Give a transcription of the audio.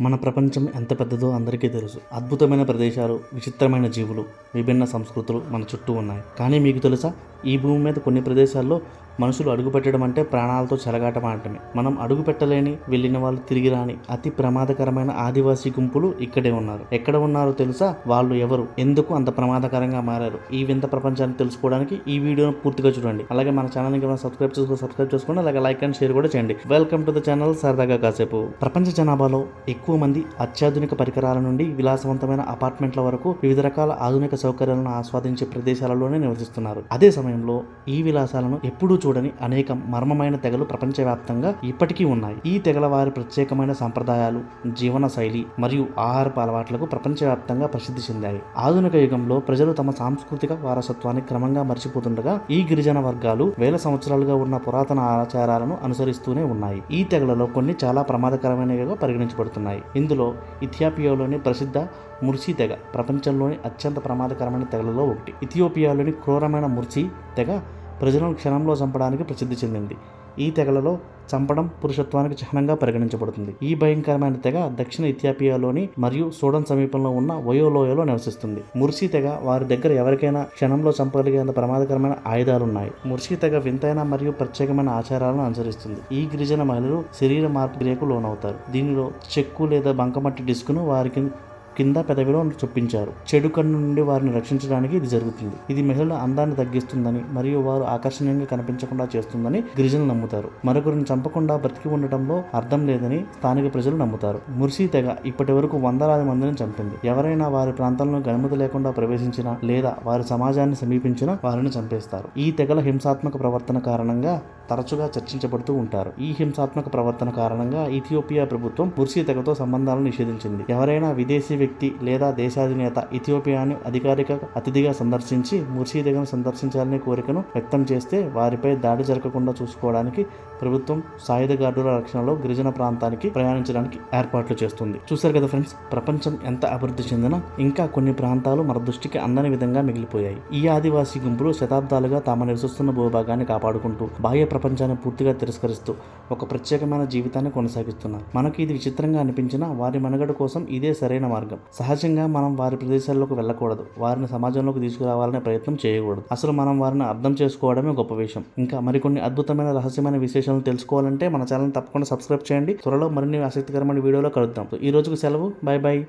మన ప్రపంచం ఎంత పెద్దదో అందరికీ తెలుసు. అద్భుతమైన ప్రదేశాలు విచిత్రమైన జీవులు విభిన్న సంస్కృతులు మన చుట్టూ ఉన్నాయి. కానీ మీకు తెలుసా? ఈ భూమి మీద కొన్ని ప్రదేశాల్లో మనుషులు అడుగు పెట్టడం అంటే ప్రాణాలతో చెలగాటమాడటమే మనం అడుగు పెట్టలేని వెళ్ళిన వాళ్ళు తిరిగి రాని అతి ప్రమాదకరమైన ఆదివాసీ గుంపులు ఇక్కడే ఉన్నారు. ఎక్కడ ఉన్నారో తెలుసా? వాళ్ళు ఎవరు? ఎందుకు అంత ప్రమాదకరంగా మారారు? ఈ వింత ప్రపంచాన్ని తెలుసుకోవడానికి ఈ వీడియోను పూర్తిగా చూడండి. అలాగే మన ఛానల్ సబ్స్క్రైబ్ చేసుకో సబ్స్క్రైబ్ చేసుకోండి అలాగే లైక్ అండ్ షేర్ కూడా చేయండి. వెల్కమ్ టు ద ఛానల్ సరదాగా కాసేపు. ప్రపంచ జనాభాలో ఎక్కువ మంది అత్యాధునిక పరికరాల నుండి విలాసవంతమైన అపార్ట్మెంట్ల వరకు వివిధ రకాల ఆధునిక సౌకర్యాలను ఆస్వాదించే ప్రదేశాలలోనే నివసిస్తున్నారు. అదే సమయం సమయంలో ఈ విలాసాలను ఎప్పుడూ చూడని అనేక మర్మమైన తెగలు ప్రపంచవ్యాప్తంగా ఇప్పటికీ ఉన్నాయి. ఈ తెగల వారి ప్రత్యేకమైన సంప్రదాయాలు జీవన శైలి మరియు ఆహారపు అలవాట్లకు ప్రపంచవ్యాప్తంగా ప్రసిద్ధి చెందాయి. ఆధునిక యుగంలో ప్రజలు తమ సాంస్కృతిక వారసత్వాన్ని క్రమంగా మర్చిపోతుండగా ఈ గిరిజన వర్గాలు వేల సంవత్సరాలుగా ఉన్న పురాతన ఆచారాలను అనుసరిస్తూనే ఉన్నాయి. ఈ తెగలలో కొన్ని చాలా ప్రమాదకరమైనవిగా పరిగణించబడుతున్నాయి. ఇందులో ఇథియోపియాలోని ప్రసిద్ధ ముర్సీ తెగ. ప్రపంచంలోని అత్యంత ప్రమాదకరమైన తెగలలో ఒకటి. ఇథియోపియాలోని క్రూరమైన ముర్సీ తెగ ప్రజలను క్షణంలో చంపడానికి ప్రసిద్ధి చెందింది. ఈ తెగలలో చంపడం పురుషత్వానికి చిహ్నంగా పరిగణించబడుతుంది. ఈ భయంకరమైన తెగ దక్షిణ ఇథియాపియాలోని మరియు సూడన్ సమీపంలో ఉన్న వయోలోయలో నివసిస్తుంది. ముర్సీ తెగ వారి దగ్గర ఎవరికైనా క్షణంలో చంపగలిగేంత ప్రమాదకరమైన ఆయుధాలున్నాయి. ముర్సీ తెగ వింతైన మరియు ప్రత్యేకమైన ఆచారాలను అనుసరిస్తుంది. ఈ గిరిజన మహిళలు శరీర మార్పు క్రియకు లోనవుతారు. దీనిలో చెక్కు లేదా బంకమట్టి డిస్కును వారికి కింద పెదవిలో చొప్పించారు. చెడు కన్ను నుండి వారిని రక్షించడానికి ఇది జరుగుతుంది. ఇది మహిళల అందాన్ని తగ్గిస్తుందని మరియు వారు ఆకర్షణీయంగా కనిపించకుండా చేస్తుందని గిరిజనులు నమ్ముతారు. మరొకరిని చంపకుండా బ్రతికి ఉండటంలో అర్థం లేదని స్థానిక ప్రజలు నమ్ముతారు. ముర్సీ తెగ ఇప్పటి వరకు వందలాది మందిని చంపింది. ఎవరైనా వారి ప్రాంతంలో అనుమతి లేకుండా ప్రవేశించినా లేదా వారి సమాజాన్ని సమీపించినా వారిని చంపేస్తారు. ఈ తెగల హింసాత్మక ప్రవర్తన కారణంగా తరచుగా చర్చించబడుతూ ఉంటారు. ఈ హింసాత్మక ప్రవర్తన కారణంగా ఇథియోపియా ప్రభుత్వం ముర్సీ తెగతో సంబంధాలను నిషేధించింది. ఎవరైనా విదేశీ వ్యక్తి లేదా దేశాధినేత ఇథియోపియాను అధికారిక అతిథిగా సందర్శించి ముర్సీ తెగను సందర్శించాలనే కోరికను వ్యక్తం చేస్తే వారిపై దాడి జరగకుండా చూసుకోవడానికి ప్రభుత్వం సాయుధ గార్డుల రక్షణలో గిరిజన ప్రాంతానికి ప్రయాణించడానికి ఏర్పాట్లు చేస్తుంది. చూశారు కదా ఫ్రెండ్స్ ప్రపంచం ఎంత అభివృద్ధి చెందినా ఇంకా కొన్ని ప్రాంతాలు మన దృష్టికి అందని విధంగా మిగిలిపోయాయి. ఈ ఆదివాసీ గుంపులు శతాబ్దాలుగా తాము నివసిస్తున్న భూభాగాన్ని కాపాడుకుంటూ బాహ్య ప్రపంచాన్ని పూర్తిగా తిరస్కరిస్తూ ఒక ప్రత్యేకమైన జీవితాన్ని కొనసాగిస్తున్నారు. మనకి ఇది విచిత్రంగా అనిపించినా వారి మనుగడ కోసం ఇదే సరైన మార్గం. సహజంగా మనం వారి ప్రదేశాల్లోకి వెళ్ళకూడదు. వారిని సమాజంలోకి తీసుకురావాలనే ప్రయత్నం చేయకూడదు. అసలు మనం వారిని అర్థం చేసుకోవడమే గొప్ప విషయం. ఇంకా మరికొన్ని అద్భుతమైన రహస్యమైన విశేషాలను తెలుసుకోవాలంటే మన ఛానల్ తప్పకుండా సబ్స్క్రైబ్ చేయండి. త్వరలో మరిన్ని ఆసక్తికరమైన వీడియోలో కలుద్దాం. ఈ రోజుకు సెలవు. Bye bye.